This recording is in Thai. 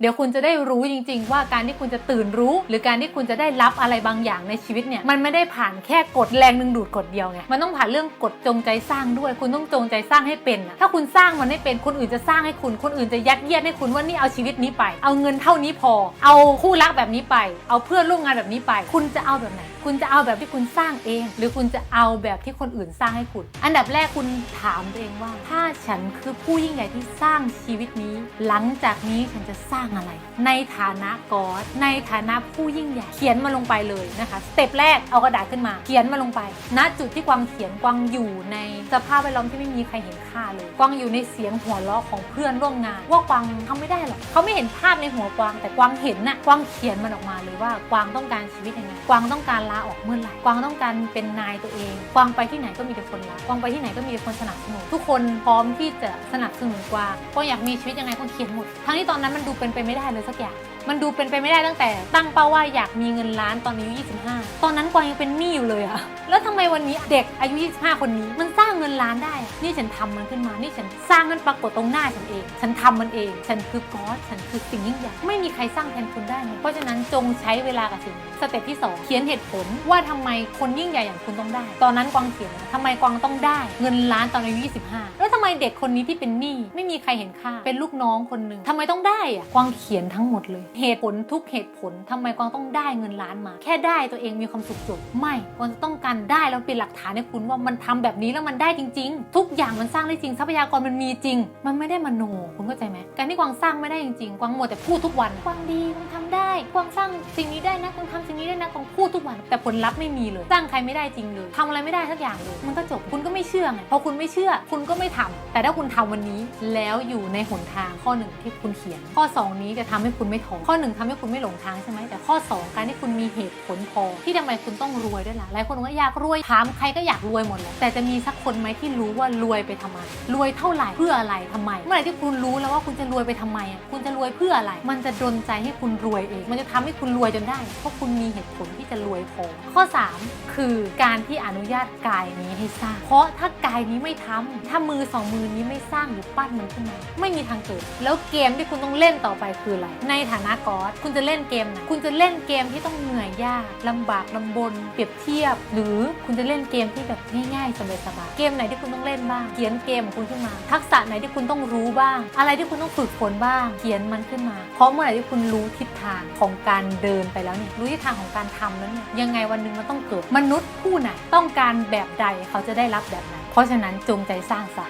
เดี๋ยวคุณจะได้รู้จริง ๆ ว่าการที่คุณจะตื่นรู้ หรือการที่คุณจะได้รับอะไรบางอย่างในชีวิตเนี่ยมันไม่ได้ผ่านแค่กฎแรงดึงดูดกฎเดียวไงมันต้องผ่านเรื่องกฎจงใจสร้างด้วย คุณต้องจงใจสร้างให้เป็นอะถ้าคุณสร้างมันไม่เป็นคนอื่นจะสร้างให้คุณคนอื่นจะยัดเยียดให้คุณว่านี่เอาชีวิตนี้ไป เอาเงินเท่านี้พอ เอาคู่รักแบบนี้ไป เอาเพื่อนร่วมงานแบบนี้ไป คุณจะเอาแบบไหนคุณจะเอาแบบที่คุณสร้างเอง หรือคุณจะเอาแบบที่คนอื่นสร้างให้คุณ อันดับแรกคุณถามตัวเองว่า ถ้าฉันคือผู้ยิ่งใหญ่ที่สร้างชีวิตนี้ หลังจากนี้ฉันจะสร้างอะไร ในฐานะกอดในฐานะผู้ยิ่งใหญ่เขียนมาลงไปเลยนะคะสเต็ปแรกเอากระดาษขึ้นมา เขียนมาลงไปณจุดที่กวางเขียนกวางอยู่ในสภาพแวดล้อมที่ไม่มีใครเห็นค่าเลย กวางอยู่ในเสียงหัวเราะของเพื่อนร่วมงาน ว่ากวางทำไม่ได้หรอกเขาไม่เห็นภาพในหัวกวาง แต่กวางเห็นน่ะกวางเขียนมันออกมาเลยว่ากวางต้องการชีวิตยังไงกวางต้องการลาออกเมื่อไหร่กวางต้องการเป็นนายตัวเองกวางไปที่ไหนก็มีแต่คนรักกวางไปที่ไหนก็มีแต่คนสนับสนุนทุกคนพร้อมที่จะสนับสนุนกวางกวางอยากมีชีวิตยังไงกวางเขียนหมดทั้งที่ตอนนั้นมันดูเป็นไปไม่ได้เลยสักอย่างมันดูเป็นไปไม่ได้ตั้งแต่ ตั้งเป้าว่าอยากมีเงินล้านตอนอายุ 25 ตอนนั้นกวางยังเป็นหนี้อยู่เลยอะแล้วทำไมวันนี้เด็กอายุ 25 คนนี้ มันสร้างเงินล้านได้ นี่ฉันทำมันขึ้นมา นี่ฉันสร้างมันปรากฏตรงหน้าฉันเอง ฉันทำมันเอง ฉันคือก๊อดฉันคือสิ่งยิ่งใหญ่ ไม่มีใครสร้างแทนคุณได้ เพราะฉะนั้นจงใช้เวลากับสิ่งสเต็ปที่ 2 เขียนเหตุผลว่าทำไมคนยิ่งใหญ่อย่างคุณต้องได้ ตอนนั้นกวางเขียนนะทำไมกวางต้องได้ เงินล้านตอนอายุ25 แล้วทำไมเด็กคนนี้ที่เป็นหนี้ไม่มีใครเห็นค่า เป็นลูกน้องคนหนึ่งทำไมต้องได้อะกวางเขียนทั้งหมดเลย เหตุผลทุกเหตุผลทำไมกวางต้องได้เงินล้านมา แค่ได้ตัวเองมีความสุขจบไม่กวางจะต้องการได้แล้วเป็นหลักฐานให้คุณว่ามันทำแบบนี้แล้วมันได้จริง ๆ ทุกอย่างมันสร้างได้จริงทรัพยากรมันมีจริง มันไม่ได้มโนคุณเข้าใจไหมการที่กวางสร้างไม่ได้จริงๆกวางมัวแต่พูดทุกวันกวางดีกวางทำได้กวางสร้างสิ่งนี้ได้นะกวางทำสิ่งนี้ได้นะกวางพูดทุกวันแต่ผลลัพธ์ไม่มีเลยสร้างใครไม่ได้จริงเลยทำอะไรไม่ได้สักอย่างเลยมันก็จบคุณก็ไม่เชื่อไงพอคุณไม่เชื่อ คุณก็ไม่ทำแต่ถ้าคุณทำวันนี้แล้วอยู่ในหนทางข้อหนึ่งที่คุณเขียน ข้อ 2 นี้จะทำให้คุณไม่ท้อข้อหนึ่งทำให้คุณไม่หลงทางใช่ไหมแต่ข้อ 2 การที่คุณมีเหตุผลพอที่ทำไมคุณต้องรวยด้วยล่ะหลายคนบอกว่าอยากรวยถามใครก็อยากรวยหมดแหละแต่จะมีสักคนไหมที่รู้ว่ารวยไปทำไม รวยเท่าไหร่เพื่ออะไรทำไม เมื่อไหร่ที่คุณรู้แล้วว่าคุณจะรวยไปทำไมอะคุณจะรวยเพื่ออะไร มันจะดลใจให้คุณรวยเอง มันจะทำให้คุณรวยจนได้เพราะคุณมีเหตุผลที่จะรวยพอข้อ 3 คือการที่อนุญาตกายนี้ให้สร้าง เพราะถ้ากายนี้ไม่ทำถ้ามือสองมือนี้ไม่สร้างหรือปั้นมันขึ้นมา ไม่มีทางเกิด แล้วเกมที่คุณต้องเล่นต่อไปคืออะไร ในฐานะกอสคุณจะเล่นเกมไหนคุณจะเล่นเกมที่ต้องเหนื่อยยากลำบากลำบน เปรียบเทียบ หรือคุณจะเล่นเกมที่แบบง่ายๆสบายๆเกมไหนที่คุณต้องเล่นบ้าง เขียนเกมของคุณขึ้นมา ทักษะไหนที่คุณต้องรู้บ้าง อะไรที่คุณต้องฝึกฝนบ้าง เขียนมันขึ้นมา เพราะเมื่อไหร่ที่คุณรู้ทิศทางของการเดินไปแล้วเนี่ยรู้ทิศทางของการทำแล้วเนี่ยยังไงวันหนึ่งมันต้องเกิดมนุษย์ผู้ไหนต้องการแบบใดเขาจะได้รับแบบนั้น เพราะฉะนั้นจงใจสร้างซะ